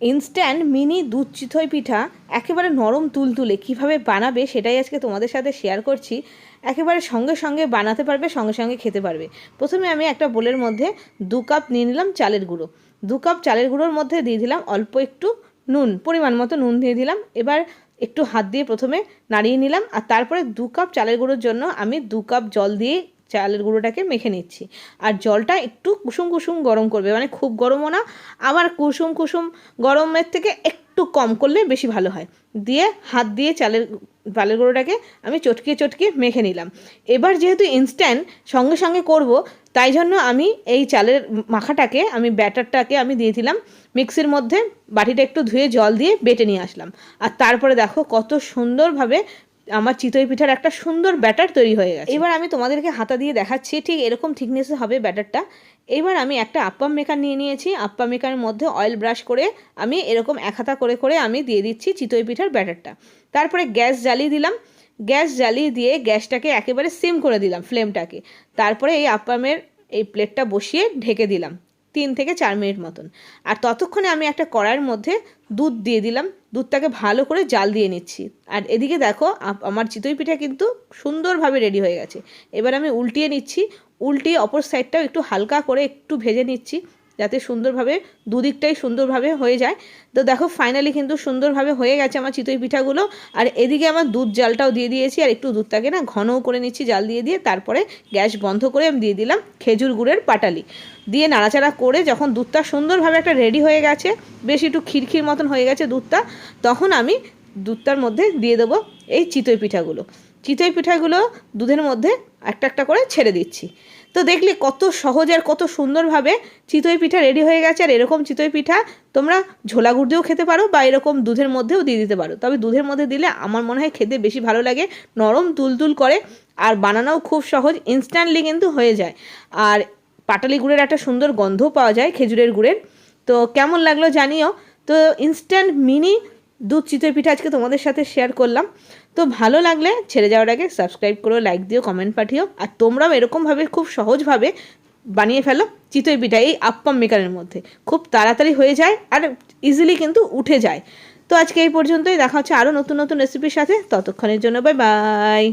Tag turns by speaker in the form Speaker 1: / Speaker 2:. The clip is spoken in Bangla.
Speaker 1: ইনস্ট্যান্ট মিনি দুধ চিতই পিঠা, একেবারে নরম তুলতুলে, কীভাবে বানাবে সেটাই আজকে তোমাদের সাথে শেয়ার করছি। একেবারে সঙ্গে সঙ্গে বানাতে পারবে, সঙ্গে সঙ্গে খেতে পারবে। প্রথমে আমি একটা বোলের মধ্যে দু কাপ নিয়ে নিলাম চালের গুঁড়ো। দু কাপ চালের গুঁড়োর মধ্যে দিয়ে দিলাম অল্প একটু নুন, পরিমাণ মতো নুন দিয়ে দিলাম। এবার একটু হাত দিয়ে প্রথমে নাড়িয়ে নিলাম আর তারপরে দু কাপ চালের গুঁড়োর জন্য আমি দু কাপ জল দিয়ে চালের গুঁড়োটাকে মেখে নিচ্ছি। আর জলটা একটু কুসুম কুসুম গরম করবে মানে খুব গরমও না, আবার কুসুম কুসুম গরমের থেকে একটু কম করলে বেশি ভালো হয়। দিয়ে হাত দিয়ে চালের চালের গুঁড়োটাকে আমি চটকিয়ে চটকিয়ে মেখে নিলাম। এবার যেহেতু ইনস্ট্যান্ট সঙ্গে সঙ্গে করব, তাই জন্য আমি এই চালের মাখাটাকে, আমি ব্যাটারটাকে আমি দিয়ে দিলাম। মিক্সির মধ্যে বাটিটা একটু ধুয়ে জল দিয়ে বেটে নিয়ে আসলাম। আর তারপরে দেখো কত সুন্দরভাবে আমার চিতই পিঠার একটা সুন্দর ব্যাটার তৈরি হয়ে গেছে। এবার আমি তোমাদেরকে হাতা দিয়ে দেখাচ্ছি, ঠিক এরকম থিকনেসে হবে ব্যাটারটা। এবার আমি একটা আপ্পাম মেকার নিয়ে নিয়েছি। আপ্পাম মেকারের মধ্যে অয়েল ব্রাশ করে আমি এরকম এক হাতা করে করে আমি দিয়ে দিচ্ছি চিতই পিঠার ব্যাটারটা। তারপরে গ্যাস জ্বালিয়ে দিলাম। গ্যাস জ্বালিয়ে দিয়ে গ্যাসটাকে একেবারে সিম করে দিলাম ফ্লেমটাকে তারপরে এই আপ্পামের এই প্লেটটা বসিয়ে ঢেকে দিলাম। তিন থেকে চার মিনিট মতন। আর ততক্ষণে আমি একটা কড়াইয়ের মধ্যে দুধ দিয়ে দিলাম। দুধটাকে ভালো করে জাল দিয়ে নিচ্ছি। আর এদিকে দেখো আমার চিতই পিঠা কিন্তু সুন্দরভাবে রেডি হয়ে গেছে। এবার আমি উল্টিয়ে নিচ্ছি। উল্টিয়ে অপর সাইডটাও একটু হালকা করে একটু ভেজে নিচ্ছি। যাতে সুন্দরভাবে দুদিকটাই সুন্দরভাবে হয়ে যায়। তো দেখো ফাইনালি কিন্তু সুন্দরভাবে হয়ে গেছে আমার চিতই পিঠাগুলো। আর এদিকে আমার দুধ জালটাও দিয়ে দিয়েছি, আর একটু দুধটাকে না ঘনও করে নিচ্ছি, জাল দিয়ে দিয়ে তারপরে গ্যাস বন্ধ করে আমি দিয়ে দিলাম খেজুর গুড়ের পাটালি। দিয়ে নাড়াচাড়া করে যখন দুধটা সুন্দরভাবে একটা রেডি হয়ে গেছে, বেশ একটু খিরখির মতন হয়ে গেছে দুধটা, তখন আমি দুধটার মধ্যে দিয়ে দেবো এই চিতই পিঠাগুলো। চিতই পিঠাগুলো দুধের মধ্যে একটা একটা করে ছেড়ে দিচ্ছি। তো দেখলে কত সহজ আর কত সুন্দরভাবে চিতই পিঠা রেডি হয়ে গেছে। আর এরকম চিতই পিঠা তোমরা ঝোলা গুড় দিয়েও খেতে পারো বা এরকম দুধের মধ্যেও দিয়ে দিতে পারো। তবে দুধের মধ্যে দিলে আমার মনে হয় খেতে বেশি ভালো লাগে, নরম তুলতুল করে আর বানানোও খুব সহজ ইনস্ট্যান্টলি কিন্তু হয়ে যায়। আর পাটালি গুড়ের একটা সুন্দর গন্ধও পাওয়া যায় খেজুরের গুড়ের। তো কেমন লাগল জানিও। তো ইনস্ট্যান্ট মিনি দুধ চিতই পিঠা আজকে তোমাদের সাথে শেয়ার করলাম। তো ভালো লাগলে ছেড়ে যাওয়ার আগে সাবস্ক্রাইব করো লাইক দিও কমেন্ট পাঠিও। আর তোমরাও এরকমভাবে খুব সহজভাবে বানিয়ে ফেলো চিতই পিঠা এই আপ্পাম মেকারের মধ্যে। খুব তাড়াতাড়ি হয়ে যায় আর ইজিলি কিন্তু উঠে যায়। তো আজকে এই পর্যন্তই, দেখা হচ্ছে আরও নতুন নতুন রেসিপির সাথে। ততক্ষণের জন্য বাই বাই